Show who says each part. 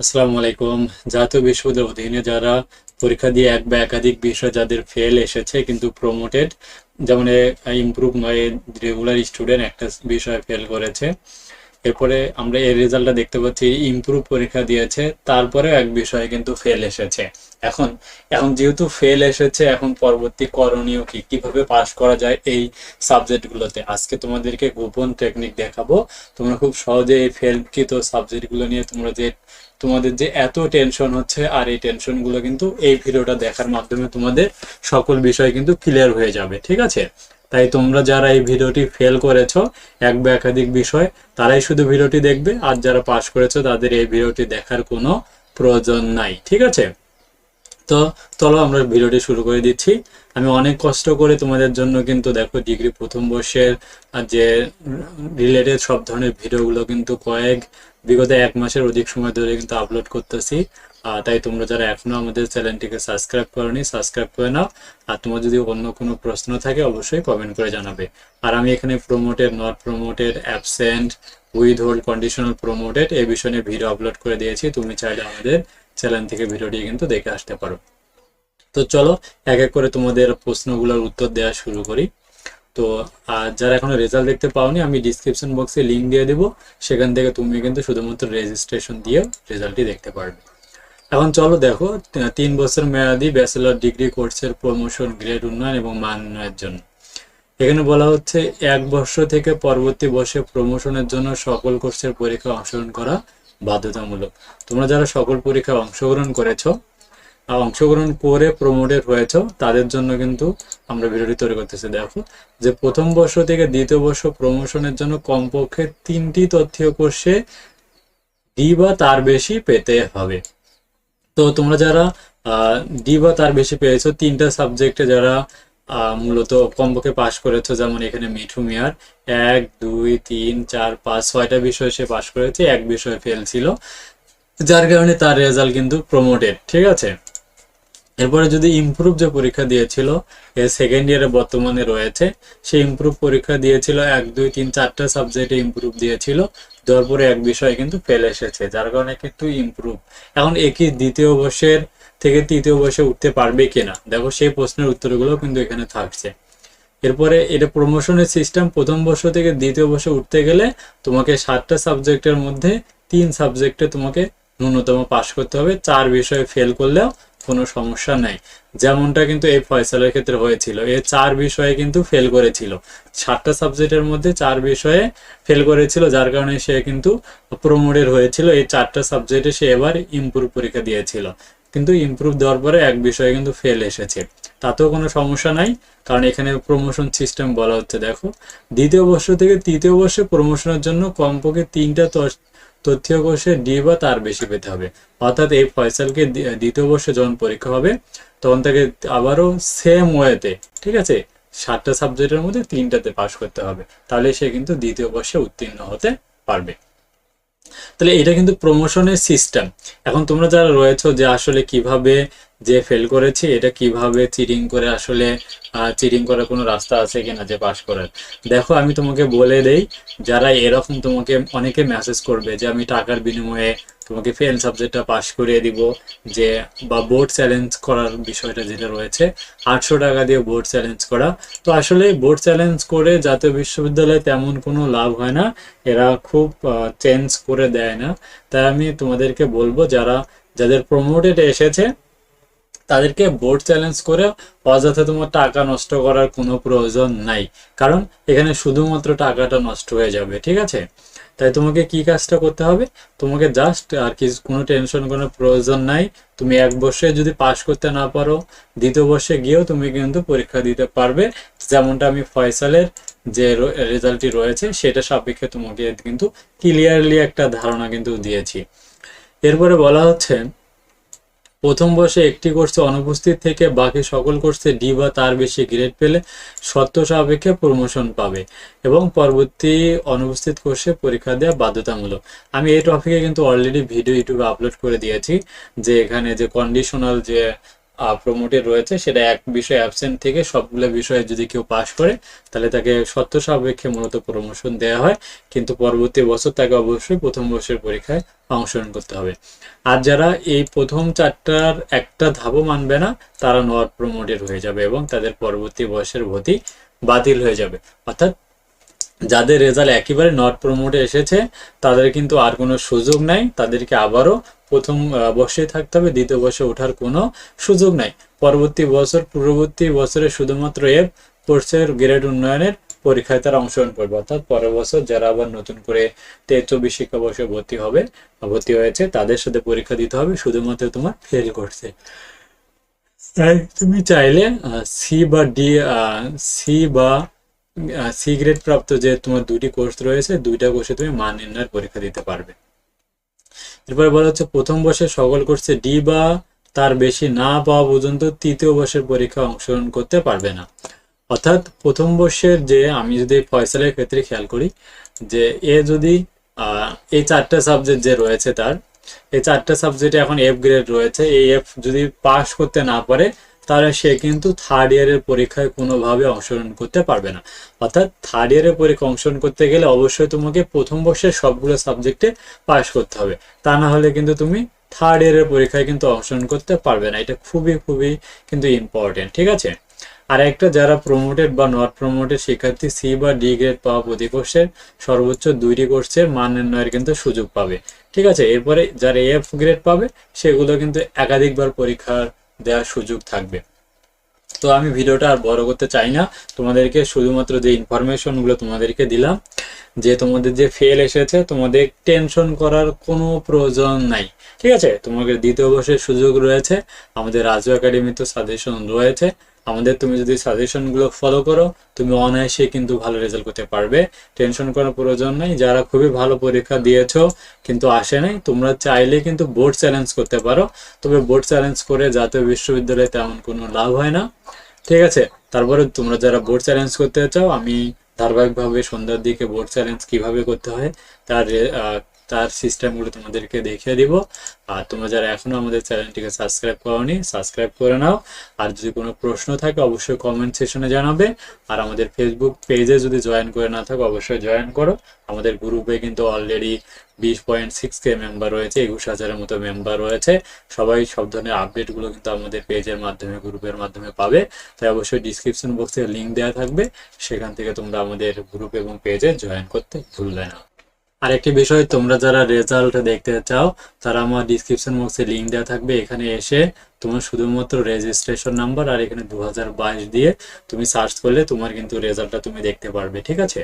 Speaker 1: আসসালামু আলাইকুম। জাতীয় বিশ্ববিদ্যালয়ের অধীনে যারা পরীক্ষা দিয়ে এক বা একাধিক বিষয় যাদের ফেল এসেছে কিন্তু প্রমোটেড যেমন ইমপ্রুভ নয় রেগুলার স্টুডেন্ট একটা বিষয় ফেল করেছে। এরপরে আমরা এর রেজাল্টটা দেখতে পাচ্ছি ইমপ্রুভ পরীক্ষা দিয়েছে তারপরে এক বিষয়ে কিন্তু ফেল এসেছে। এখন এখন যেহেতু ফেল এসেছে, এখন পরবর্তী করণীয় কি? কীভাবে পাশ করা যায় এই সাবজেক্টগুলোতে আজকে তোমাদেরকে গোপন টেকনিক দেখাবো। তোমরা খুব সহজে এই ফেলকৃত সাবজেক্টগুলো নিয়ে তোমরা যে, তোমাদের যে এত টেনশন হচ্ছে আর এই টেনশনগুলো কিন্তু এই ভিডিওটা দেখার মাধ্যমে তোমাদের সকল বিষয় কিন্তু ক্লিয়ার হয়ে যাবে, ঠিক আছে? তাই তোমরা যারা এই ভিডিওটি ফেল করেছ, এক বা একাধিক বিষয়, তারাই শুধু ভিডিওটি দেখবে, আর যারা পাশ করেছ, তাদের এই ভিডিওটি দেখার কোনো প্রয়োজন নাই, ঠিক আছে? তো চলো আমরা ভিডিওটি শুরু করে দিচ্ছি। আমি অনেক কষ্ট করে তোমাদের জন্য কিন্তু দেখো ডিগ্রি প্রথম বর্ষের যে রিলেটেড সব ধরনের ভিডিওগুলো কিন্তু কয়েক, বিগত এক মাসের অধিক সময় ধরে কিন্তু আপলোড করতেছি। তাই তোমরা যারা এখনও আমাদের চ্যানেলটিকে সাবস্ক্রাইব করনি সাবস্ক্রাইব করে নাও। আর তোমার যদি অন্য কোনো প্রশ্ন থাকে অবশ্যই কমেন্ট করে জানাবে। আর আমি এখানে promoted not promoted absent with hold conditional promoted এই বিষয়ে ভিডিও আপলোড করে দিয়েছি। তুমি চাইলে আমাদের চ্যানেল থেকে ভিডিওটি কিন্তু দেখে আসতে পারো। তো চলো, এক এক করে তোমাদের প্রশ্নগুলোর উত্তর দেওয়া শুরু করি। তো, আর যারা এখনও রেজাল্ট দেখতে পাওনি, আমি ডিসক্রিপশন বক্সে লিংক দিয়ে দেবো। সেখান থেকে তুমি কিন্তু শুধুমাত্র রেজিস্ট্রেশন দিয়ে রেজাল্টটি দেখতে পারবে। এখন চলো দেখো তিন বছর মেয়াদি ব্যাচেলর ডিগ্রি কোর্সের প্রমোশন গ্রেড উন্নয়ন এবং মান উন্নয়নের জন্য। এখানে বলা হচ্ছে, এক বর্ষ থেকে পরবর্তী বর্ষে প্রমোশনের জন্য সকল কোর্সের পরীক্ষা অংশগ্রহণ করা বাধ্যতামূলক। তোমরা যারা সকল পরীক্ষায় অংশগ্রহণ করেছ অংশগ্রহণ করে প্রমোটেড হয়েছো, তাদের জন্য কিন্তু আমরা ভিডিওটি তৈরি করতেছি। দেখো, যে প্রথম বর্ষ থেকে দ্বিতীয় বর্ষ প্রমোশনের জন্য কমপক্ষে তিনটি তথ্য কোর্সে ডি বা তার বেশি পেতে হবে। তো তোমরা যারা ডি বা তার বেশি পেয়েছ, তিনটা সাবজেক্টে যারা মূলত কমপক্ষে পাশ করেছ যেমন এখানে মিঠু মিয়ার। এক, দুই, তিন, চার, পাঁচ, ছয়টা বিষয় সে পাশ করেছে, এক বিষয় ফেল ছিল। যার কারণে তার রেজাল্ট কিন্তু প্রমোটেড ঠিক আছে? এরপরে যদি ইমপ্রুভ যে পরীক্ষা দিয়েছিল সেকেন্ড ইয়ারে বর্তমানে রয়েছে, সে ইমপ্রুভ পরীক্ষা দিয়েছিল, এক, দুই, তিন, চারটা সাবজেক্টে ইমপ্রুভ দিয়েছিল দেওয়ার পরে এক বিষয়ে কিন্তু ফেল এসেছে, যার কারণে কিন্তু ইমপ্রুভ এখন একই দ্বিতীয় বর্ষের থেকে তৃতীয় বর্ষে উঠতে পারবে কিনা? দেখো, সেই প্রশ্নের উত্তরগুলো কিন্তু এখানে থাকছে। এরপরে এটা প্রমোশনের সিস্টেম প্রথম বর্ষ থেকে দ্বিতীয় বর্ষে উঠতে গেলে তোমাকে সাতটা সাবজেক্টের মধ্যে তিন সাবজেক্টে তোমাকে ন্যূনতম পাশ করতে হবে। চার বিষয়ে ফেল করলেও কোনো সমস্যা নাই। যেমনটা কিন্তু এই ফয়সালের ক্ষেত্রে হয়েছিল। এ চার বিষয়ে কিন্তু ফেল করেছিল। সাতটা সাবজেক্টের মধ্যে চার বিষয়ে ফেল করেছিল, যার কারণে সে কিন্তু প্রমোটেড হয়েছিল। এই চারটা সাবজেক্টে সে এবার ইমপ্রুভ পরীক্ষা দিয়েছিল। কিন্তু ইমপ্রুভ দেওয়ার পরে এক বিষয়ে কিন্তু ফেল এসেছে। তাতেও কোনো সমস্যা নাই, কারণ এখানে প্রমোশন সিস্টেম বলা হচ্ছে, দেখো। দ্বিতীয় বর্ষ থেকে তৃতীয় বর্ষে প্রমোশনের জন্য কমপক্ষে তিনটা তথ্য- কোষে ডি বা তার বেশি পেতে হবে। অর্থাৎ এই ফয়সালকে দ্বিতীয় বর্ষে যখন পরীক্ষা হবে, তখন তাকে আবারও সেম ওয়েতে ঠিক আছে? সাতটা সাবজেক্টের মধ্যে তিনটাতে পাশ করতে হবে। তাহলে সে কিন্তু দ্বিতীয় বর্ষে উত্তীর্ণ হতে পারবে। তাহলে এটা কিন্তু প্রমোশনের সিস্টেম এখন তোমরা যারা রয়েছে যে আসলে কীভাবে যে ফেল করেছি, এটা কীভাবে চিটিং করে আসলে চিটিং করার কোনো রাস্তা আছে কিনা যে পাশ করার? দেখো, আমি তোমাকে বলে দেই, যারা এরকম তোমাকে অনেকে মেসেজ করবে যে আমি টাকার বিনিময়ে তোমাকে ফেল সাবজেক্টটা পাশ করিয়ে দিব যে, বা বোর্ড চ্যালেঞ্জ করার বিষয়টা যেটা রয়েছে, আটশো টাকা দিয়ে বোর্ড চ্যালেঞ্জ করা। তো আসলে বোর্ড চ্যালেঞ্জ করে জাতীয় বিশ্ববিদ্যালয়ে তেমন কোনো লাভ হয় না, এরা খুব চেঞ্জ করে দেয় না। তাই আমি তোমাদেরকে বলব যারা, যাদের প্রমোটেড এসেছে, তাদেরকে বোর্ড চ্যালেঞ্জ করে অযথা তোমার টাকা নষ্ট করার কোনো প্রয়োজন নাই। কারণ এখানে শুধুমাত্র টাকাটা নষ্ট হয়ে যাবে, ঠিক আছে? তাই তোমাকে কি কাজটা করতে হবে? তোমাকে জাস্ট আর কি কোনো টেনশন কোনো প্রয়োজন নাই। তুমি এক বর্ষে যদি পাশ করতে না পারো, দ্বিতীয় বর্ষে গিয়েও তুমি কিন্তু পরীক্ষা দিতে পারবে। যেমনটা আমি ফয়সালের যে রেজাল্টটি রয়েছে, সেটা সাপেক্ষে তোমাকে কিন্তু ক্লিয়ারলি একটা ধারণা কিন্তু দিয়েছি। এরপরে বলা হচ্ছে প্রথম বর্ষে একটি কোর্সে অনুপস্থিত থেকে বাকি সকল কোর্সে ডি বা তার বেশি গ্রেড পেলে শর্ত সাপেক্ষে প্রমোশন পাবে এবং পরবর্তী অনুপস্থিত কোর্সে পরীক্ষা দেওয়া বাধ্যতামূলক। আমি এই টপিকে কিন্তু অলরেডি ভিডিও ইউটিউবে আপলোড করে দিয়েছি যে এখানে যে কন্ডিশনাল যে প্রমোটেড রয়েছে, সেটা এক বিষয় অ্যাবসেন্ট থেকে সবগুলো বিষয়ে যদি কেউ পাশ করে, তাহলে তাকে সত্য সাপেক্ষে মূলত প্রমোশন দেওয়া হয়। কিন্তু পরবর্তী বছর তাকে অবশ্যই প্রথম বর্ষের পরীক্ষায় অংশগ্রহণ করতে হবে। আর যারা এই প্রথম চারটার একটা ধাপও মানবে না, তারা নট প্রমোটেড হয়ে যাবে এবং তাদের পরবর্তী বয়সের ভর্তি বাতিল হয়ে যাবে। অর্থাৎ যাদের রেজাল্ট একেবারে নট প্রমোটে এসেছে, তাদের কিন্তু আর কোনো সুযোগ নাই। তাদেরকে আবারও প্রথম বর্ষে থাকতে হবে, দ্বিতীয় বর্ষে ওঠার কোনো সুযোগ নাই। পরবর্তী বছর, পূর্ববর্তী বছরে শুধুমাত্র এফ কোর্সের গ্রেড উন্নয়নের পরীক্ষায় তারা অংশগ্রহণ করবে। অর্থাৎ পরের বছর যারা আবার নতুন করে চব্বিশ শিক্ষাবর্ষে ভর্তি হবে ভর্তি হয়েছে, তাদের সাথে পরীক্ষা দিতে হবে, শুধুমাত্র তোমার ফেল করছে তাই তুমি চাইলে সি বা ডি সি বা সি গ্রেড প্রাপ্ত যে তোমার দুটি কোর্স রয়েছে, দুইটা কোর্সে তুমি মান নির্ণয়ের পরীক্ষা দিতে পারবে। এরপরে বলা হচ্ছে, প্রথম বর্ষে সকল কোর্সে ডি বা তার বেশি না পাওয়া পর্যন্ত তৃতীয় বর্ষের পরীক্ষা অংশগ্রহণ করতে পারবে না। অর্থাৎ প্রথম বর্ষের যে আমি যদি ফয়সালের ক্ষেত্রে খেয়াল করি, যে এ যদি এই চারটা সাবজেক্ট যে রয়েছে তার, এই চারটা সাবজেক্টে এখন এফ গ্রেড রয়েছে, এই এফ যদি পাস করতে না পারে তাহলে সে কিন্তু থার্ড ইয়ারের পরীক্ষায় কোনোভাবে অংশগ্রহণ করতে পারবে না। অর্থাৎ থার্ড ইয়ারের পরীক্ষা অংশগ্রহণ করতে গেলে অবশ্যই তোমাকে প্রথম বর্ষের সবগুলো সাবজেক্টে পাস করতে হবে। তা না হলে কিন্তু তুমি থার্ড ইয়ারের পরীক্ষায় কিন্তু অংশগ্রহণ করতে পারবে না। এটা খুবই খুবই কিন্তু ইম্পর্টেন্ট ঠিক আছে? আর একটা যারা প্রমোটেড বা নট প্রমোটেড শিক্ষার্থী সি বা ডি গ্রেড পাওয়া প্রতি কোর্সের সর্বোচ্চ দুইটি কোর্সের মান নির্ণয়ের কিন্তু সুযোগ পাবে। ঠিক আছে? এরপরে যারা এফ গ্রেড পাবে, সেগুলো কিন্তু একাধিকবার পরীক্ষা দেওয়ার সুযোগ থাকবে। তো আমি ভিডিওটা আর বড় করতে চাই না। তোমাদেরকে শুধুমাত্র যে ইনফরমেশনগুলো তোমাদেরকে দিলাম, যে তোমাদের যে ফেল এসেছে, তোমাদের টেনশন করার কোনো প্রয়োজন নাই। ঠিক আছে? তোমাদের দ্বিতীয় বর্ষের সুযোগ রয়েছে। আমাদের রাজু একাডেমিতে সাজেশন রয়েছে। আমাদের তুমি যদি সাজেশনগুলো ফলো করো, তুমি অনায়াসে কিন্তু ভালো রেজাল্ট করতে পারবে। টেনশন করার প্রয়োজন নাই। যারা খুবই ভালো পরীক্ষা দিয়েছ কিন্তু আসে নাই, তোমরা চাইলে কিন্তু বোর্ড চ্যালেঞ্জ করতে পারো। তবে বোর্ড চ্যালেঞ্জ করে জাতীয় বিশ্ববিদ্যালয়ে তেমন কোনো লাভ হয় না। ঠিক আছে? তারপরে তোমরা যারা বোর্ড চ্যালেঞ্জ করতে চাও, আমি ধারাবাহিকভাবে সন্ধ্যার দিকে বোর্ড চ্যালেঞ্জ কীভাবে করতে হয়, তার তার সিস্টেমগুলো তোমাদেরকে দেখিয়ে দিব। আর তোমরা যারা এখনও আমাদের চ্যানেলটিকে সাবস্ক্রাইব করোনি সাবস্ক্রাইব করে নাও। আর যদি কোনো প্রশ্ন থাকে, অবশ্যই কমেন্ট সেকশনে জানাবে। আর আমাদের ফেসবুক পেজে যদি জয়েন করে না থাকো, অবশ্যই জয়েন করো। আমাদের গ্রুপে কিন্তু অলরেডি বিশ পয়েন্ট সিক্স কে মেম্বার রয়েছে, একুশ হাজারের মতো মেম্বার রয়েছে। সবাই সব ধরনের আপডেটগুলো কিন্তু আমাদের পেজের মাধ্যমে গ্রুপের মাধ্যমে পাবে। তাই অবশ্যই ডিসক্রিপশন বক্সে লিঙ্ক দেওয়া থাকবে। সেখান থেকে তোমরা আমাদের গ্রুপ এবং পেজে জয়েন করতে ভুলবে না। আরেকটি বিষয়, তোমরা যারা রেজাল্ট দেখতে চাও, তারা আমার ডিসক্রিপশন বক্সে লিঙ্ক দেওয়া থাকবে। এখানে এসে তোমার শুধুমাত্র রেজিস্ট্রেশন নাম্বার আর এখানে দু হাজার বাইশ দিয়ে তুমি সার্চ করলে তোমার কিন্তু রেজাল্টটা তুমি দেখতে পারবে, ঠিক আছে?